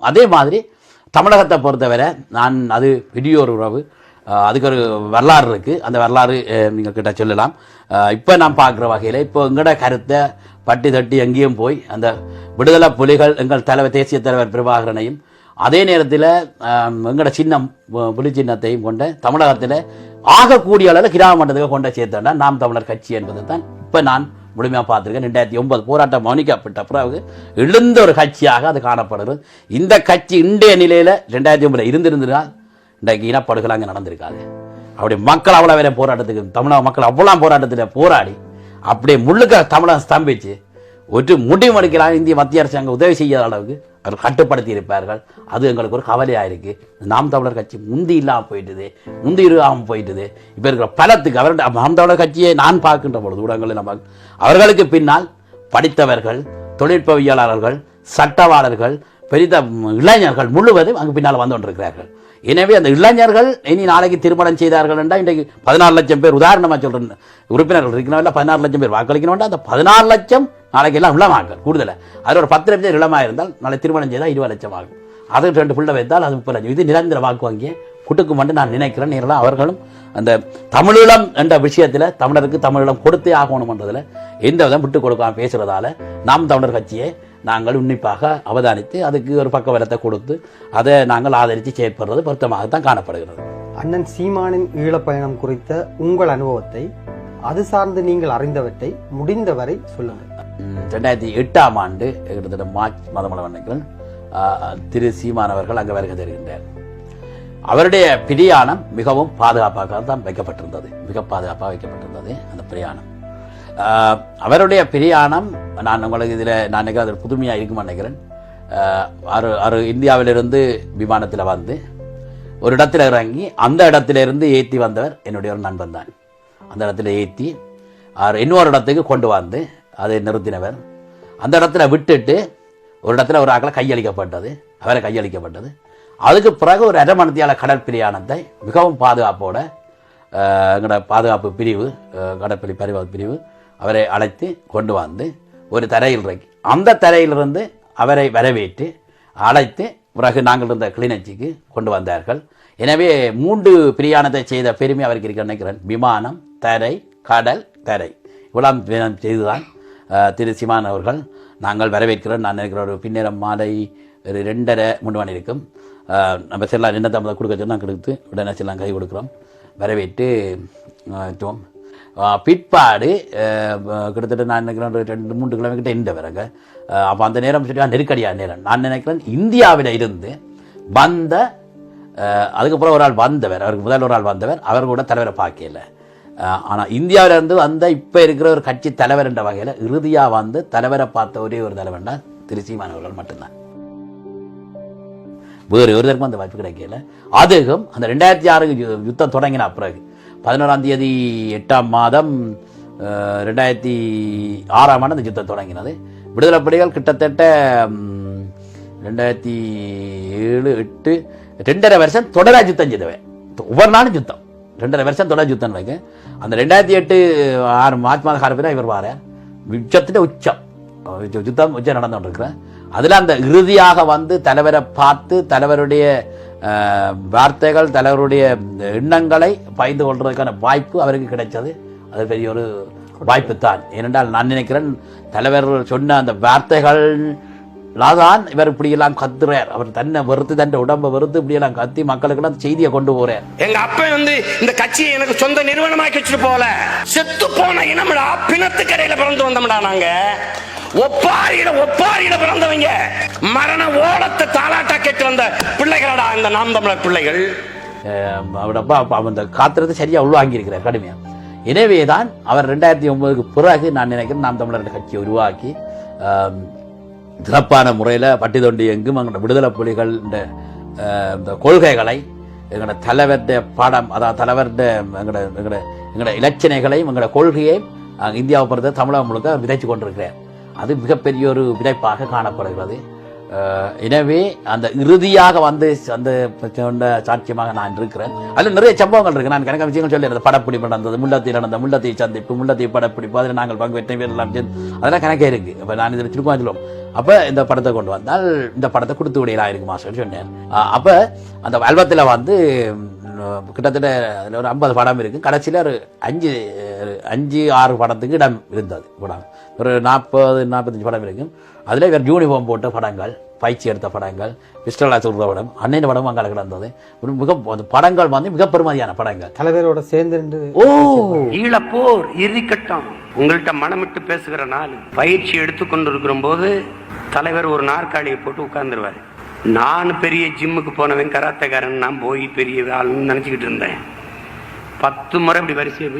அதே மாதிரி தமிழகத்தை பொறுத்தவரை நான் அது பெரிய உறவு. அதுக்கு ஒரு வரலாறு இருக்குது அந்த வரலாறு நீங்கள் கிட்ட சொல்லலாம். இப்போ நான் பார்க்குற வகையில் இப்போ எங்கட கருத்தை பட்டி தட்டி எங்கேயும் போய் அந்த விடுதலை புலிகள் எங்கள் தலைவர் தேசிய தலைவர் பிரபாகரனையும் அதே நேரத்தில் எங்களோட சின்னம் பு- புலி சின்னத்தையும் கொண்ட தமிழகத்தில் ஆகக்கூடிய அளவில் கிராம மட்டத்துக்கு கொண்ட சேர்த்தோம்னா நாம் தமிழர் கட்சி என்பது தான் இப்போ நான் முழுமையாக பார்த்துருக்கேன். ரெண்டாயிரத்தி ஒன்பது போராட்டம் மௌனிக்கப்பட்ட பிறகு எழுந்த ஒரு கட்சியாக அது காணப்படுகிறது. இந்த கட்சி இன்றைய நிலையில் ரெண்டாயிரத்தி ஒன்பதில் இருந்திருந்தால் இன்றைக்கு இனப்படுகொலை அங்கே நடந்திருக்காது. அப்படி மக்கள் அவ்வளோ வேலை போராட்டத்துக்கு தமிழக மக்கள் அவ்வளோ போராட்டத்தில் போராடி அப்படியே முழுக்க தமிழகம் ஸ்தம்பிச்சு ஒரு முடிவெடுக்கலாம் இந்திய மத்திய அரசாங்கம் உதவி செய்யாத அளவுக்கு அவர் கட்டுப்படுத்தி இருப்பார்கள் அது எங்களுக்கு ஒரு கவலையாக இருக்கு. நாம் தமிழர் கட்சி முந்தி இல்லாமல் போயிட்டுது முந்தி இருக்காமல் போயிட்டுது. இப்போ இருக்கிற பலத்துக்கு அவருடைய நாம் தமிழர் கட்சியை நான் பார்க்கின்ற பொழுது ஊடகங்களில் நம்ம அவர்களுக்கு பின்னால் படித்தவர்கள் தொழிற்பவியலாளர்கள் சட்டவாளர்கள் பெரித இளைஞர்கள் முழுவதும் அங்கு பின்னால் வந்து கொண்டிருக்கிறார்கள். எனவே அந்த இளைஞர்கள் இனி நாளைக்கு திருமணம் செய்தார்கள் என்றால் இன்றைக்கு பதினாறு லட்சம் பேர் உதாரணமாக சொல்கிறேன் உறுப்பினர்கள் இருக்கிறவங்கள பதினாறு லட்சம் பேர் வாக்களிக்கணும் அந்த பதினாறு லட்சம் நாளைக்கு எல்லாம் இளமாக்கள் கூடுதலாக அதில் ஒரு பத்து லட்சம் இளமாக இருந்தால் நாளை திருமணம் செய்தால் இருபது லட்சம் ஆகும். அதுக்கு ரெண்டு பிள்ளை வைத்தால் அது முப்பது லட்சம். இது நிரந்தர வாக்கு வங்கியை குட்டுக்கும் மட்டும் நான் நினைக்கிறேன். நேரெல்லாம் அவர்களும் அந்த தமிழீழம் என்ற விஷயத்தில் தமிழருக்கு தமிழீழம் கொடுத்தே ஆகணும்ன்றதில் எந்த விதம் விட்டு கொடுக்காம பேசுறதால நாம் தமிழர் கட்சியை நாங்கள் உன்னிப்பாக அவதானித்து அதுக்கு ஒரு பக்கவலத்தை கொடுத்து அதை நாங்கள் ஆதரித்து செயற்படுறது பொருத்தமாகத்தான் காணப்படுகிறது. அண்ணன் சீமானின் ஈழப்பயணம் குறித்த உங்கள் அனுபவத்தை அது சார்ந்து நீங்கள் அறிந்தவற்றை முடிந்தவரை சொல்லுங்கள். ரெண்டாயிரத்தி எட்டாம் ஆண்டு கிட்டத்தட்ட மார்ச் மாதம் நினைக்கிறேன் திரு சீமான் அவர்கள் அங்கே வருகை தருகின்றார். அவருடைய பிரியாணம் மிகவும் பாதுகாப்பாக தான் வைக்கப்பட்டிருந்தது. மிக பாதுகாப்பாக வைக்கப்பட்டிருந்தது அந்த பிரயாணம். அவருடைய பிரயாணம் நான் உங்களுக்கு இதில் நான் நினைக்கிறேன் அது புதுமையாக இருக்குமா நினைக்கிறேன். அவர் அவர் இந்தியாவிலிருந்து விமானத்தில் வந்து ஒரு இடத்துல இறங்கி அந்த இடத்துல இருந்து ஏற்றி வந்தவர் என்னுடைய ஒரு நண்பன் தான் அந்த இடத்துல ஏற்றி அவர் இன்னொரு இடத்துக்கு கொண்டு வந்து அதை நிறுத்தினவர். அந்த இடத்துல விட்டுட்டு ஒரு இடத்துல ஒரு ஆக்களை கையளிக்கப்பட்டது. அவரை கையளிக்கப்பட்டது. அதுக்கு பிறகு ஒரு அரை கடற்பிரியாணத்தை கடல் பிரயாணத்தை மிகவும் பாதுகாப்போட எங்களோட பாதுகாப்பு பிரிவு கடற்படி கடற்படை பாதுகாப்பு பிரிவு அவரை அழைத்து கொண்டு வந்து ஒரு தரையில் இறக்கி அந்த தரையிலிருந்து அவரை வரவேற்று அழைத்து பிறகு நாங்கள் இருந்த கிளிநொச்சிக்கு கொண்டு வந்தார்கள். எனவே மூன்று பிரியாணத்தை செய்த பெருமை அவருக்கு இருக்க நினைக்கிறேன். விமானம் தரை கடல் தரை. இவ்வளவு செய்துதான் திரு சிவான் அவர்கள் நாங்கள் வரவேற்கிறோம். நான் நினைக்கிற ஒரு பின்னேரம் மாலை ஒரு ரெண்டரை மூணு மணி இருக்கும் நம்ம செல்லாம் என்ன தாமதம் கொடுக்க சொன்னால் கொடுத்து உடனே செல்லாம் கை கொடுக்குறோம். வரவேற்று பிற்பாடு கிட்டத்தட்ட நான் நினைக்கிறேன் ஒரு ரெண்டு மூன்று கிலோமீட்டர் இந்த வரங்க அப்போ அந்த நேரம் சரியா நெருக்கடியான நேரம். நான் நினைக்கிறேன் இந்தியாவில் இருந்து வந்த அதுக்கப்புறம் ஒரு ஆள் வந்தவர் அவருக்கு முதல் ஒரு ஆள் வந்தவர் அவர் கூட தலைவரை பார்க்கல. ஆனால் ஆனா இருந்து வந்த இப்போ இருக்கிற ஒரு கட்சி தலைவர் என்ற வகையில் இறுதியாக வந்து தலைவரை பார்த்த ஒரே ஒரு தலைவர்னா திரு சீமான் அவர்கள் மட்டும்தான். வேறு ஒருத்தருக்கும் அந்த வாய்ப்பு கிடைக்கல. அதுவும் அந்த ரெண்டாயிரத்தி ஆறு யுத்தம் தொடங்கின பிறகு பதினோராம் தேதி எட்டாம் மாதம் ரெண்டாயிரத்தி ஆறாம் ஆண்டு அந்த யுத்தம் தொடங்கினது. விடுதலை புலிகள் கிட்டத்தட்ட ரெண்டாயிரத்தி ஏழு எட்டு ரெண்டரை வருஷம் தொடராக யுத்தம் செய்தவன் ஒவ்வொரு நாளும் யுத்தம். ரெண்டரை வருஷம் தொடர் யுத்தம் வைக்க அந்த ரெண்டாயிரத்தி எட்டு ஆறு மார்ச் மாதம் ஆரம்பினா இவர் வார. உச்சத்தின் உச்சம். யுத்தம் உச்சம் நடந்து கொண்டிருக்கிறேன் அதில் அந்த இறுதியாக வந்து தலைவரை பார்த்து தலைவருடைய வார்த்தைகள் தலைவருடைய எண்ணங்களை பகிர்ந்து கொள்றதுக்கான வாய்ப்பு அவருக்கு கிடைச்சது அது பெரிய ஒரு வாய்ப்பு தான். ஏனென்றால் நான் நினைக்கிறேன் தலைவர் சொன்ன அந்த வார்த்தைகள் தான் இவர் இப்படியெல்லாம் கத்துறார். அவர் தன்னை வெறுத்து தன்னை உடம்பை வெறுத்து இப்படியெல்லாம் கத்தி மக்களுக்கெல்லாம் செய்தியை கொண்டு போறார். எங்க அப்பன் வந்து இந்த கட்சியை எனக்கு சொந்த நிறுவனமாக்கி வச்சுட்டு போல செத்து போன இனம்டா பிணத்துக்கரையில பிறந்து வந்தோம்டா நாங்க. ஒப்பாரியில ஒப்பாரியில பிறந்தவங்க. மரண ஓலத்தை தாலாட்டா கேட்டு வந்த பிள்ளைகளடா இந்த நாம் தமிழர் பிள்ளைகள். அப்பா அப்பா அந்த காத்திரத்தை சரியா உள்வாங்கி இருக்கிறார் கடுமையா. எனவே தான் அவர் ரெண்டாயிரத்தி ஒன்பதுக்கு பிறகு நான் நினைக்கிறேன் நாம் தமிழர் கட்சியை உருவாக்கி சிறப்பான முறையில் பட்டி தொண்டி எங்கும் எங்களோட விடுதலை புலிகள் இந்த இந்த கொள்கைகளை எங்களோட தலைவருடைய பாடம் அதாவது தலைவருடைய எங்களோட எங்களோட எங்களோட இலச்சினைகளையும் எங்களோட கொள்கையையும் இந்தியாவை பொறுத்த தமிழகம் முழுக்க விதைச்சு கொண்டிருக்கிறார். அது மிகப்பெரிய ஒரு விதைப்பாக காணப்படுகிறது. எனவே அந்த இறுதியாக வந்து அந்த சாட்சியமாக நான் இருக்கிறேன். அதில் நிறைய சம்பவங்கள் இருக்கு. நான் கணக்க விஷயங்கள் சொல்லி அந்த படப்பிடிப்பு நடந்தது முல்லத்தில் நடந்த முல்லத்தை சந்திப்பு முல்லத்தை படப்பிடிப்பு அதில் நாங்கள் பங்கு பெற்ற எல்லாம் அதெல்லாம் கணக்கே இருக்கு. இப்போ நான் இதில் திருப்பா சொல்லுவோம். அப்போ இந்த படத்தை கொண்டு வந்தால் இந்த படத்தை கொடுத்து விடையிலாம் இருக்குமா சொல்லி சொன்னேன். அப்போ அந்த வல்வத்தில் வந்து கிட்டத்தட்ட அதுல ஒரு ஐம்பது படம் இருக்கு கடைசியில் ஒரு அஞ்சு அஞ்சு ஆறு படத்துக்கு இடம் இருந்தது படம். ஒரு நாற்பது நாற்பத்தஞ்சு படம் இருக்கு அதில் இவர் யூனிஃபார்ம் போட்ட படங்கள் பயிற்சி எடுத்த படங்கள் பிஸ்டலா சொல்ற படம் அன்னையின் படம் அங்கே கிடந்தது ஒரு மிக அந்த படங்கள் வந்து மிக பெருமதியான படங்கள். தலைவரோட சேர்ந்து ஓ! ஈழப்போர் இறுதிக்கட்டம். உங்கள்கிட்ட மனமிட்டு பேசுகிற நாள் பயிற்சி எடுத்துக்கொண்டு இருக்கிற போது தலைவர் ஒரு நாற்காலியை போட்டு உட்கார்ந்துருவாரு. நான் பெரிய ஜிம்முக்கு போனவன் கராத்தக்காரன் நான் போய் பெரிய ஆளுன்னு நினச்சிக்கிட்டு இருந்தேன். பத்து முறை இப்படி வரிசையை